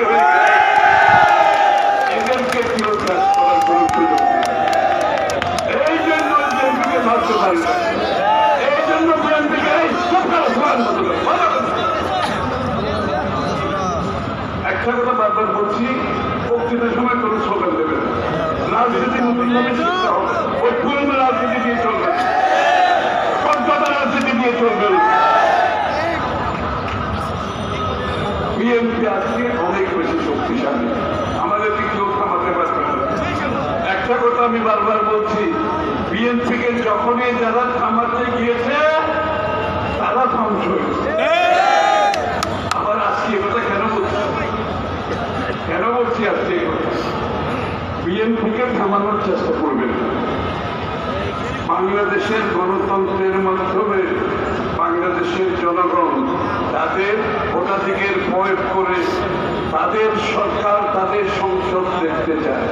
তৈরি হয়ে গেছে এদেরকে তিরস্কার করার কোনো সুযোগ। এই জন্য বিএনপিকে ধরতে পারে। এই জন্য কথা। একটা কথা বারবার বলছি বক্তৃতার সময় কোনো স্লোগান দেবে না রাজনীতি নতুন ভাবে শিখতে হবে ওই পুরনো রাজনীতি দিয়ে চলবে। সভ্যতা রাজনীতি দিয়ে চলবে। বিএনপি আজকে একটা কথা আমি বারবার বলছি বিএনপিকে যখনই যারা থামাতে গিয়েছে, তারা ধ্বংস আবার আজকে কথা কেন বলছি? কেন বলছি আজকে বিএনপিকে থামানোর চেষ্টা করবেন বাংলাদেশের গণতন্ত্রের মাধ্যমে বাংলাদেশের জনগণ তাদের ভোটাধিকের প্রয়োগ করে তাদের সরকার তাদের সংসদ দেখতে চায়।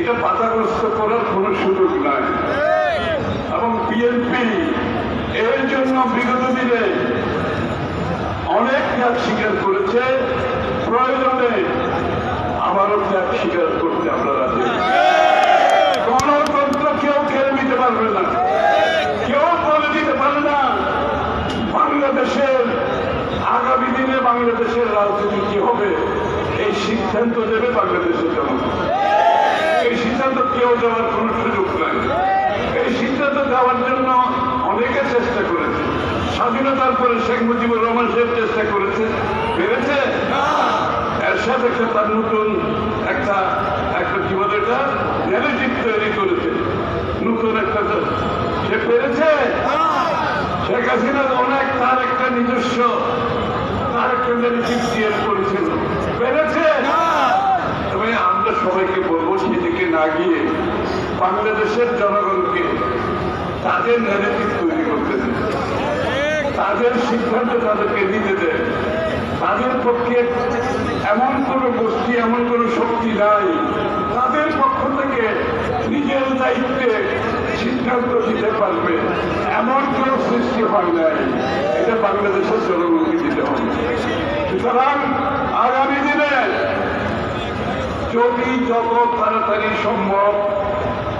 এটা বাধাগ্রস্ত করার কোনো সুযোগ নাই। এবং বিএনপি এর জন্য বিগত দিনে অনেক ত্যাগ স্বীকার করেছে। প্রয়োজনে আবারও ত্যাগ স্বীকার করতে আমরা রাজি আছি। গণতন্ত্র কেউ কেড়ে নিতে পারবে না কেউ বলে দিতে পারে না বাংলাদেশের আগামী দিনে বাংলাদেশের রাজনীতি কি হবে এই সিদ্ধান্ত দেবে বাংলাদেশের জনগণ। এই সিদ্ধান্ত কেউ দেওয়ার কোনো সুযোগ নাই। এই সিদ্ধান্ত দেওয়ার জন্য অনেকে চেষ্টা করেছে। স্বাধীনতার পরে শেখ মুজিবুর রহমান সাহেব চেষ্টা করেছে। পেরেছে? এর সাথে একটা তার নতুন একটা একটা কি বলে এটা? ন্যারেটিভ তৈরি করেছে। নতুন একটা সে পেরেছে? শেখ হাসিনা অনেক তার একটা নিজস্ব তার একটা ন্যারেটিভ ক্রিয়েট করেছিল পেরেছে তবে আমরা সবাইকে বলব সেদিকে না গিয়ে বাংলাদেশের জনগণকে তাদের ন্যারেটিভ তৈরি করতে দেন। তাদের সিদ্ধান্ত তাদেরকে নিতে দেন। তাদের পক্ষে এমন কোনো গোষ্ঠী, এমন কোনো শক্তি নাই। তাদের পক্ষ থেকে নিজের দায়িত্বে সিদ্ধান্ত দিতে পারবে। এমন কোনো সৃষ্টি হয় নাই। এটা বাংলাদেশের জনগণকে দিতে হবে। সুতরাং আগামী যদি যত তাড়াতাড়ি সম্ভব,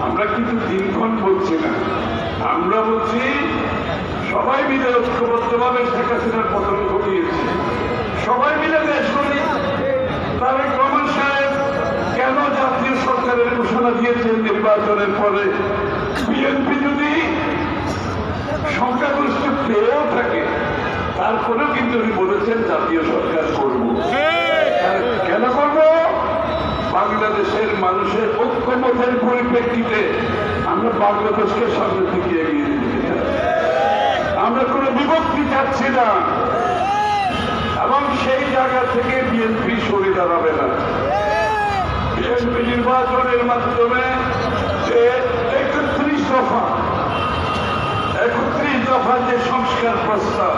আমরা কিন্তু দিনক্ষণ বলছি না। আমরা বলছি, সবাই মিলে ঐক্যবদ্ধভাবে শেখ হাসিনার পতন ঘটিয়েছে। সবাই মিলে দেশ করি তারেক রহমান সাহেব কেন জাতীয় সরকারের ঘোষণা দিয়েছেন নির্বাচনের পরে? বিএনপি যদি সংখ্যাগরিষ্ঠ পেয়েও থাকে, তারপরেও কিন্তু উনি বলেছেন জাতীয় সরকার করব। বাংলাদেশের মানুষের ঐক্যমতের পরিপ্রেক্ষিতে আমরা বাংলাদেশকে সামনে থেকে এগিয়ে আমরা কোনো বিভক্তি চাচ্ছি না। এবং সেই জায়গা থেকে বিএনপি সরে দাঁড়াবে না। বিএনপি নির্বাচনের মাধ্যমে যে একত্রিশ দফা একত্রিশ দফা যে সংস্কার প্রস্তাব,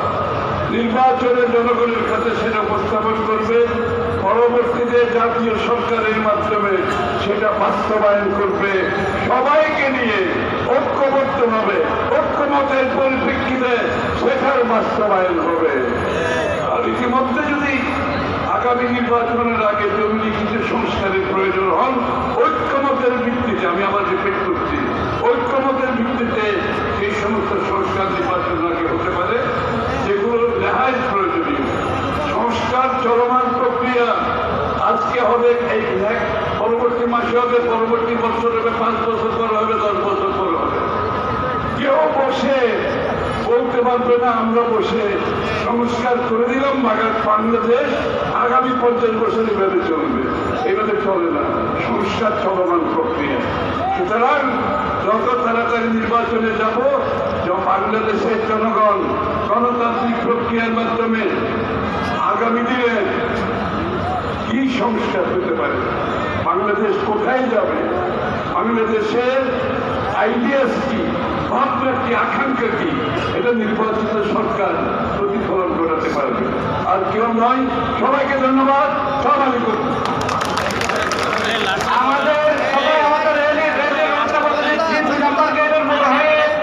নির্বাচনে জনগণের কাছে সেটা উপস্থাপন করবে। পরবর্তীতে জাতীয় সরকারের মাধ্যমে সেটা বাস্তবায়ন করবে। সবাইকে নিয়ে ঐক্যবদ্ধ হবে। ঐক্যমতের পরিপ্রেক্ষিতে সেটার বাস্তবায়ন হবে। আর ইতিমধ্যে যদি আগামী নির্বাচনের আগে জরুরি কিছু সংস্কারের প্রয়োজন হন ঐক্যমতের ভিত্তিতে আমি আবার রিপিট করছি ঐক্যমতের ভিত্তিতে সেই সমস্ত সংস্কার নির্বাচন আগে হতে পারে যেগুলো রেহাই প্রয়োজনীয় সংস্কার চলমান প্রক্রিয়া আজকে হবে, এই next পরবর্তী মাসে হবে, পরবর্তী বছর হবে, পাঁচ বছর পরে হবে, দশ বছর পর হবে। কেউ বসে বলতে পারবে না, আমরা বসে সংস্কার করে দিলাম বাংলাদেশ আগামী পঞ্চাশ বছর এভাবে চলবে। এভাবে চলে না, সংস্কার চলমান প্রক্রিয়া। সুতরাং যত তাড়াতাড়ি নির্বাচনে যাব, বাংলাদেশের জনগণ গণতান্ত্রিক প্রক্রিয়ার মাধ্যমে আগামী দিনে কি সংস্কার হতে পারে। বাংলাদেশ কোথায় যাবে? বাংলাদেশের আইডিয়াস কি? ভাবনা কি? আকাঙ্ক্ষা কি? এটা নির্বাচিত সরকার প্রতিফলন ঘটাতে পারবে। আর কেউ নয়। সবাইকে ধন্যবাদ। সালামালাইকুম আমার